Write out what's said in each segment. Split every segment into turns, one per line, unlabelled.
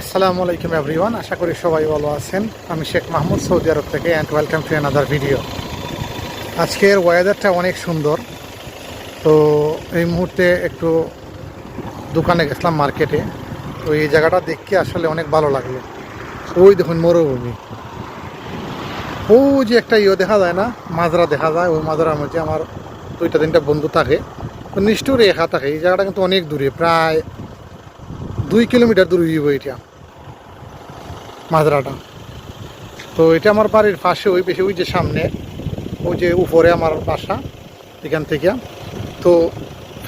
আসসালামু আলাইকুম এভরিওয়ান, আশা করি সবাই ভালো আছেন। আমি শেখ মাহমুদ, সৌদি আরব থেকে and welcome to another video আজকের ওয়েদারটা অনেক সুন্দর। তো এই মুহূর্তে একটু দোকানে গেছিলাম মার্কেটে তো এই জায়গাটা দেখতে আসলে অনেক ভালো লাগল। ওই দেখুন মরুভূমি। ও যে একটা ইয়ে দেখা যায় না? মাজরা দেখা যায়। ওই মাজরার মধ্যে আমার দুইটা তিনটা বন্ধু থাকে। তো নিষ্ঠুর রেখা থাকে। এই জায়গাটা কিন্তু অনেক দূরে, প্রায় দুই কিলোমিটার দূরে হইব এটা। মাজরাটা তো এটা আমার বাড়ির পাশে, ওই বেশি ওই যে সামনে, ওই যে উপরে আমার বাসা, এখান থেকে। তো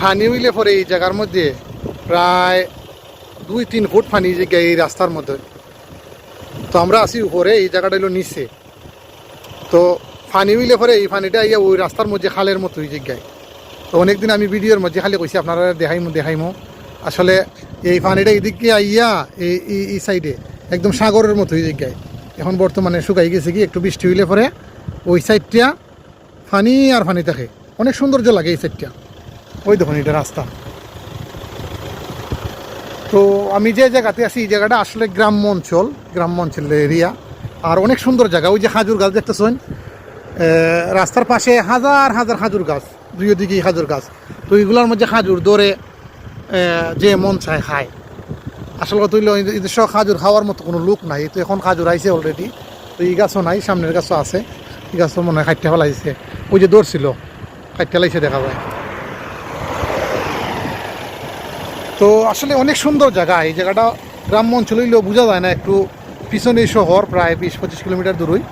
পানি হইলে পরে এই জায়গার মধ্যে প্রায় দুই, তিন ফুট পানি যে এই রাস্তার মধ্যে। তো আমরা আছি উপরে, এই জায়গাটা হলো নিচে। তো ফানি হইলে পরে এই পানিটা ইয়া ওই রাস্তার মধ্যে খালের মতো ওই জায়গায়। তো অনেকদিন আমি ভিডিওর মধ্যে খালি কইছি, আপনারা দেখাইমু দেখাইমু। আসলে এই পানিটা এদিকে আইয়া এই এই- সাইডে একদম সাগরের মতো এই জায়গায় এখন বর্তমানে শুকাই গেছে কি একটু বৃষ্টি হইলে পরে ওই সাইডটা পানি আর পানি থাকে। অনেক সৌন্দর্য লাগে এই সাইডটা ওই দেখুন এটা রাস্তা। তো আমি যে জায়গাতে আছি এই জায়গাটা আসলে গ্রাম্য অঞ্চল গ্রাম্য অঞ্চলের এরিয়া আর অনেক সুন্দর জায়গা। ওই যে হাজুর গাছ দেখতেছেন রাস্তার পাশে হাজার হাজার খাজুর গাছ দুই দিকে খাজুর গাছ। তো এইগুলোর মধ্যে খাজুর দৌড়ে এ, যে মন চায় খায়। আসল কথা হইল খাজুর খাওয়ার মতো কোনো লোক নাই, তো এখন খাজুর আইছে অলরেডি তো এই গাছও নাই, সামনের গাছও আছে, এই গাছও মনে হয় খাইতে ফেলাইছে। ওই যে দৌড়ছিল খাইতে ফেলাইছে দেখা যায়। তো আসলে অনেক সুন্দর জায়গা, এই জায়গাটা গ্রাম্য অঞ্চল হইলেও বোঝা যায় না, একটু পিছনে শহর, প্রায় বিশ পঁচিশ কিলোমিটার দূরই।